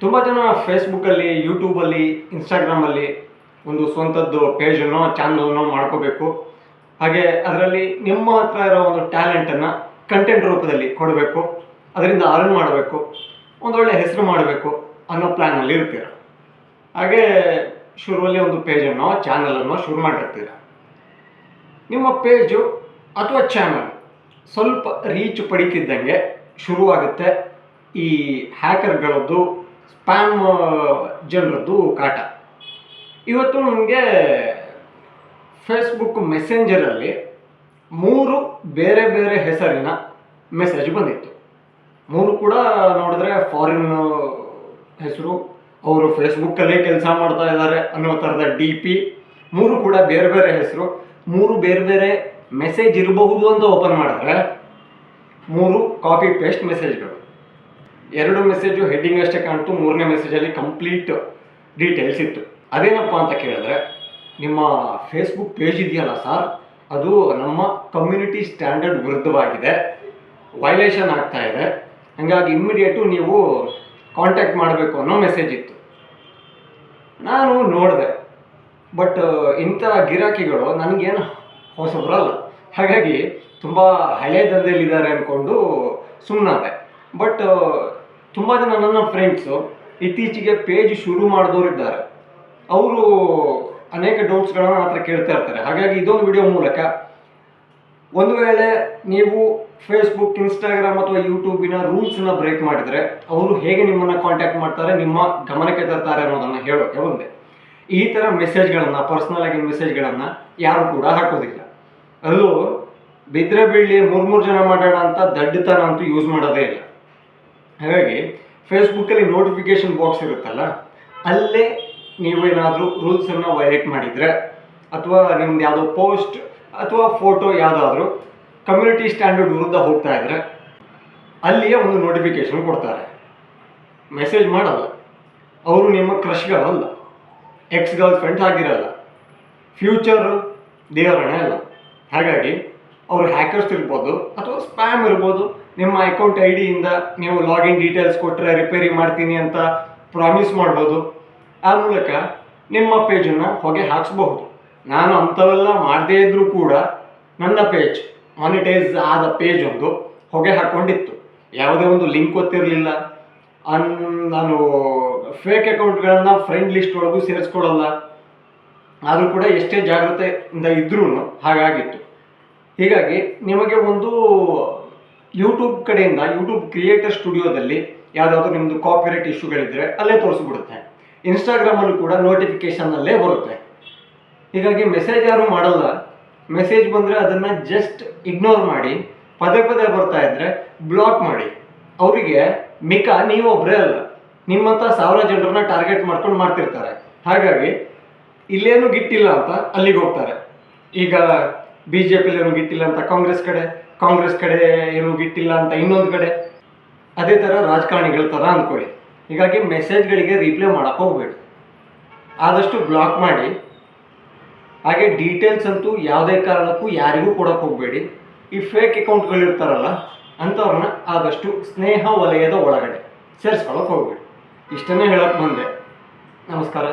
ತುಂಬ ಜನ ಫೇಸ್ಬುಕ್ಕಲ್ಲಿ ಯೂಟ್ಯೂಬಲ್ಲಿ ಇನ್ಸ್ಟಾಗ್ರಾಮಲ್ಲಿ ಒಂದು ಸ್ವಂತದ್ದು ಪೇಜನ್ನು ಚಾನಲನ್ನು ಮಾಡ್ಕೋಬೇಕು. ಹಾಗೆ ಅದರಲ್ಲಿ ನಿಮ್ಮ ಹತ್ರ ಇರೋ ಒಂದು ಟ್ಯಾಲೆಂಟನ್ನು ಕಂಟೆಂಟ್ ರೂಪದಲ್ಲಿ ಕೊಡಬೇಕು. ಅದರಿಂದ ಅರ್ನ್ ಮಾಡಬೇಕು. ಒಂದೊಳ್ಳೆ ಹೆಸರು ಮಾಡಬೇಕು ಅನ್ನೋ ಪ್ಲ್ಯಾನಲ್ಲಿ ಇರ್ತೀರ. ಹಾಗೆ ಶುರುವಲ್ಲಿ ಒಂದು ಪೇಜನ್ನು ಚಾನಲನ್ನು ಶುರು ಮಾಡಿರ್ತೀರ. ನಿಮ್ಮ ಪೇಜು ಅಥವಾ ಚಾನಲ್ ಸ್ವಲ್ಪ ರೀಚ್ ಪಡಿತಿದ್ದಂಗೆ ಶುರುವಾಗುತ್ತೆ ಈ ಹ್ಯಾಕರ್ಗಳದ್ದು ಸ್ಪ್ಯಾಮ್, ಜನರದ್ದು ಕಾಟ. ಇವತ್ತು ನಮಗೆ ಫೇಸ್ಬುಕ್ ಮೆಸೆಂಜರಲ್ಲಿ ಮೂರು ಬೇರೆ ಬೇರೆ ಹೆಸರಿನ ಮೆಸೇಜ್ ಬಂದಿತ್ತು. ಮೂರು ಕೂಡ ನೋಡಿದ್ರೆ ಫಾರಿನ್ ಹೆಸರು, ಅವರು ಫೇಸ್ಬುಕ್ಕಲ್ಲೇ ಕೆಲಸ ಮಾಡ್ತಾ ಇದ್ದಾರೆ ಅನ್ನೋ ಥರದ ಡಿ ಪಿ ಮೂರು ಕೂಡ ಬೇರೆ ಬೇರೆ ಹೆಸರು, ಮೂರು ಬೇರೆ ಬೇರೆ ಮೆಸೇಜ್ ಇರಬಹುದು ಅಂತ ಓಪನ್ ಮಾಡಿದ್ರೆ ಮೂರು ಕಾಪಿ ಪೇಸ್ಟ್ ಮೆಸೇಜ್ಗಳು ಎರಡು ಮೆಸೇಜು ಹೆಡ್ಡಿಂಗ್ ಅಷ್ಟೇ ಕಾಣ್ತು, ಮೂರನೇ ಮೆಸೇಜಲ್ಲಿ ಕಂಪ್ಲೀಟ್ ಡೀಟೇಲ್ಸ್ ಇತ್ತು. ಅದೇನಪ್ಪ ಅಂತ ಕೇಳಿದ್ರೆ, ನಿಮ್ಮ ಫೇಸ್ಬುಕ್ ಪೇಜ್ ಇದೆಯಲ್ಲ ಸರ್ ಅದು ನಮ್ಮ ಕಮ್ಯುನಿಟಿ ಸ್ಟ್ಯಾಂಡರ್ಡ್ ವಿರುದ್ಧವಾಗಿದೆ. ವೈಲೇಷನ್ ಆಗ್ತಾ ಇದೆ. ಹಾಗಾಗಿ ಇಮ್ಮಿಡಿಯೇಟು ನೀವು ಕಾಂಟ್ಯಾಕ್ಟ್ ಮಾಡಬೇಕು ಅನ್ನೋ ಮೆಸೇಜ್ ಇತ್ತು. ನಾನು ನೋಡಿದೆ. ಬಟ್ ಇಂಥ ಗಿರಾಕಿಗಳು ನನಗೇನು ಹೊಸಬ್ರಲ್ಲ ಹಾಗಾಗಿ ತುಂಬ ಹಳೆ ದಂಧೆಯಲ್ಲಿದ್ದಾರೆ ಅಂದ್ಕೊಂಡು ಸುಮ್ಮನಾದೆ ಬಟ್ ತುಂಬ ಜನ ನನ್ನ ಫ್ರೆಂಡ್ಸು ಇತ್ತೀಚೆಗೆ ಪೇಜ್ ಶುರು ಮಾಡಿದವರಿದ್ದಾರೆ ಅವರು ಅನೇಕ ಡೌಟ್ಸ್ಗಳನ್ನ ಹತ್ರ ಕೇಳ್ತಾ ಇರ್ತಾರೆ. ಹಾಗಾಗಿ ಇದೊಂದು ವಿಡಿಯೋ ಮೂಲಕ ಒಂದು ವೇಳೆ ನೀವು ಫೇಸ್ಬುಕ್ ಇನ್ಸ್ಟಾಗ್ರಾಮ್ ಅಥವಾ ಯೂಟ್ಯೂಬಿನ ರೂಲ್ಸ್ನ ಬ್ರೇಕ್ ಮಾಡಿದರೆ ಅವರು ಹೇಗೆ ನಿಮ್ಮನ್ನು ಕಾಂಟ್ಯಾಕ್ಟ್ ಮಾಡ್ತಾರೆ, ನಿಮ್ಮ ಗಮನಕ್ಕೆ ತರ್ತಾರೆ ಅನ್ನೋದನ್ನು ಹೇಳೋಕೆ ಒಂದೇ ಈ ಥರ ಮೆಸೇಜ್ಗಳನ್ನು ಪರ್ಸ್ನಲ್ ಆಗಿ ಮೆಸೇಜ್ಗಳನ್ನು ಯಾರು ಕೂಡ ಹಾಕೋದಿಲ್ಲ. ಅದು ಬಿದ್ರೆ ಬೀಳಿ ಮೂರು ಮೂರು ಜನ ಮಾಡೋಣ ಅಂತ ದಡ್ಡತನ ಅಂತೂ ಯೂಸ್ ಮಾಡೋದೇ ಇಲ್ಲ. ಹಾಗಾಗಿ ಫೇಸ್ಬುಕ್ಕಲ್ಲಿ ನೋಟಿಫಿಕೇಷನ್ ಬಾಕ್ಸ್ ಇರುತ್ತಲ್ಲ, ಅಲ್ಲೇ ನೀವೇನಾದರೂ ರೂಲ್ಸನ್ನು ವೈಲೇಟ್ ಮಾಡಿದರೆ, ಅಥವಾ ನಿಮ್ದು ಯಾವುದೋ ಪೋಸ್ಟ್ ಅಥವಾ ಫೋಟೋ ಯಾವುದಾದ್ರೂ ಕಮ್ಯುನಿಟಿ ಸ್ಟ್ಯಾಂಡರ್ಡ್ ವಿರುದ್ಧ ಹೋಗ್ತಾ ಇದ್ರೆ, ಅಲ್ಲಿಯೇ ಒಂದು ನೋಟಿಫಿಕೇಷನ್ ಕೊಡ್ತಾರೆ. ಮೆಸೇಜ್ ಮಾಡಲ್ಲ. ಅವರು ನಿಮ್ಮ ಕ್ರಶ್ಗಳಲ್ಲ ಎಕ್ಸ್ ಗರ್ಲ್ ಫ್ರೆಂಡ್ ಆಗಿರಲ್ಲ. ಫ್ಯೂಚರ್ ದೇವರಣೆ ಅಲ್ಲ. ಹಾಗಾಗಿ ಅವರು ಹ್ಯಾಕರ್ಸ್ ಇರ್ಬೋದು ಅಥವಾ ಸ್ಪ್ಯಾಮ್ ಇರ್ಬೋದು ನಿಮ್ಮ ಅಕೌಂಟ್ ಐ ಡಿಯಿಂದ ನೀವು ಲಾಗಿನ್ ಡೀಟೇಲ್ಸ್ ಕೊಟ್ಟರೆ ರಿಪೇರಿ ಮಾಡ್ತೀನಿ ಅಂತ ಪ್ರಾಮಿಸ್ ಮಾಡ್ಬೋದು. ಆ ಮೂಲಕ ನಿಮ್ಮ ಪೇಜನ್ನು ಹೊಗೆ ಹಾಕ್ಸ್ಬಹುದು. ನಾನು ಅಂಥವೆಲ್ಲ ಮಾಡದೇ ಇದ್ದರೂ ಕೂಡ ನನ್ನ ಪೇಜ್ ಮಾನಿಟೈಸ್ ಆದ ಪೇಜ್ ಒಂದು ಹೊಗೆ ಹಾಕ್ಕೊಂಡಿತ್ತು ಯಾವುದೇ ಒಂದು ಲಿಂಕ್ ಗೊತ್ತಿರಲಿಲ್ಲ. ಅನ್, ನಾನು ಫೇಕ್ ಅಕೌಂಟ್ಗಳನ್ನು ಫ್ರೆಂಡ್ ಲಿಸ್ಟ್ ಒಳಗೂ ಸೇರಿಸ್ಕೊಳ್ಳಲ್ಲ. ಆದರೂ ಕೂಡ ಎಷ್ಟೇ ಜಾಗ್ರತೆಯಿಂದ ಇದ್ರೂ ಹಾಗಾಗಿತ್ತು. ಹೀಗಾಗಿ ನಿಮಗೆ ಒಂದು ಯೂಟ್ಯೂಬ್ ಕಡೆಯಿಂದ ಯೂಟ್ಯೂಬ್ ಕ್ರಿಯೇಟರ್ ಸ್ಟುಡಿಯೋದಲ್ಲಿ ಯಾವುದಾದ್ರೂ ನಿಮ್ಮದು ಕಾಪಿರೈಟ್ ಇಶ್ಯೂಗಳಿದ್ದರೆ ಅಲ್ಲೇ ತೋರಿಸ್ಬಿಡುತ್ತೆ. ಇನ್ಸ್ಟಾಗ್ರಾಮಲ್ಲೂ ಕೂಡ ನೋಟಿಫಿಕೇಷನ್ನಲ್ಲೇ ಬರುತ್ತೆ. ಹೀಗಾಗಿ ಮೆಸೇಜ್ ಯಾರು ಮಾಡಲ್ಲ. ಮೆಸೇಜ್ ಬಂದರೆ ಅದನ್ನು ಜಸ್ಟ್ ಇಗ್ನೋರ್ ಮಾಡಿ, ಪದೇ ಪದೇ ಬರ್ತಾ ಇದ್ದರೆ ಬ್ಲಾಕ್ ಮಾಡಿ. ಅವರಿಗೆ ಮಿಕ ನೀವು ಒಬ್ಬರೇ ಅಲ್ಲ ನಿಮ್ಮಂಥ ಸಾವಿರ ಜನರನ್ನ ಟಾರ್ಗೆಟ್ ಮಾಡ್ಕೊಂಡು ಮಾಡ್ತಿರ್ತಾರೆ. ಹಾಗಾಗಿ ಇಲ್ಲೇನು ಗಿಟ್ಟಿಲ್ಲ ಅಂತ ಅಲ್ಲಿಗೆ ಹೋಗ್ತಾರೆ. ಈಗ ಬಿ ಜೆ ಪಿಲೇನು ಗಿಟ್ಟಿಲ್ಲ ಅಂತ ಕಾಂಗ್ರೆಸ್ ಕಡೆ ಕಾಂಗ್ರೆಸ್ ಕಡೆ ಏನು ಗಿಟ್ಟಿಲ್ಲ ಅಂತ ಇನ್ನೊಂದು ಕಡೆ. ಅದೇ ಥರ ರಾಜಕಾರಣಿಗಳ ಥರ ಅಂದ್ಕೊಳ್ಳಿ ಹೀಗಾಗಿ ಮೆಸೇಜ್ಗಳಿಗೆ ರಿಪ್ಲೈ ಮಾಡೋಕ್ಕೆ ಹೋಗ್ಬೇಡಿ. ಆದಷ್ಟು ಬ್ಲಾಕ್ ಮಾಡಿ. ಹಾಗೆ ಡೀಟೇಲ್ಸ್ ಅಂತೂ ಯಾವುದೇ ಕಾರಣಕ್ಕೂ ಯಾರಿಗೂ ಕೊಡೋಕೆ ಹೋಗಬೇಡಿ. ಈ ಫೇಕ್ ಅಕೌಂಟ್ಗಳಿರ್ತಾರಲ್ಲ ಅಂಥವ್ರನ್ನ ಆದಷ್ಟು ಸ್ನೇಹ ವಲಯದ ಒಳಗಡೆ ಸೇರಿಸ್ಕೊಳ್ಳೋಕೆ ಹೋಗಬೇಡಿ. ಇಷ್ಟನ್ನೇ ಹೇಳೋಕೆ ಬಂದೆ. ನಮಸ್ಕಾರ.